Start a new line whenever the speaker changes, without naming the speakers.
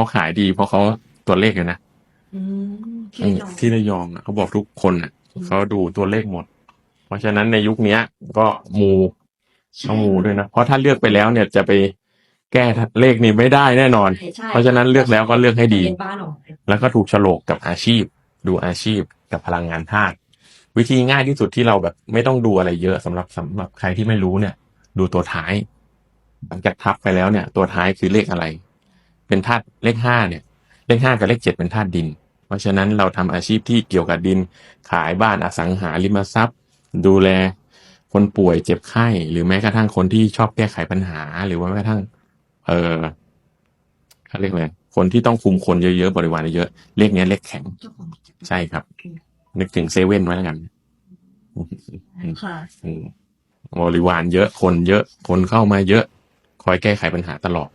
เขาขายดี เพราะเขาตัวเลขเลยนะ
อืม
อืมที่ระยองอะเขาบอกทุกคนอะเขาดูตัวเลขหมด เพราะฉะนั้นในยุคเนี้ยก็มูต้องมูด้วยนะ เพราะถ้าเลือกไปแล้วเนี่ยจะไปแก้เลขนี้ไม่ได้แน่นอน
ใช่
เพราะฉะนั้นเลือกแล้วก็เลือกให้ดี
เป็นบ้านออก
แล้วก็ถูกโฉลกกับอาชีพ ดูอาชีพกับพลังงานธาตุวิธีง่ายที่สุดที่เราแบบไม่ต้องดูอะไรเยอะสำหรับสำหรับใครที่ไม่รู้เนี่ย ดูตัวท้าย หลังจากทับไปแล้วเนี่ย ตัวท้ายคือเลขอะไร เป็นธาตุเลขห้าเนี่ย เลขห้ากับเลขเจ็ดเป็นธาตุดิน เพราะฉะนั้นเราทำอาชีพที่เกี่ยวกับดิน ขายบ้านอสังหาริมทรัพย์ ดูแลคนป่วยเจ็บไข้ หรือแม้กระทั่งคนที่ชอบแก้ไขปัญหา หรือว่าแม้กระทั่ง เออเขาเรียกอะไรคนที่ต้องคุมคนเยอะๆบริวารเยอะๆเลขเนี้ยเลขแข็ง
เจ้าของ
ใช่ครับ นึกถึงเซเว่นไว้แล้วกัน
ค่ะ
อืมบริวารเยอะคนเยอะ คนเข้ามาเยอะ คอยแก้ไขปัญหาตลอด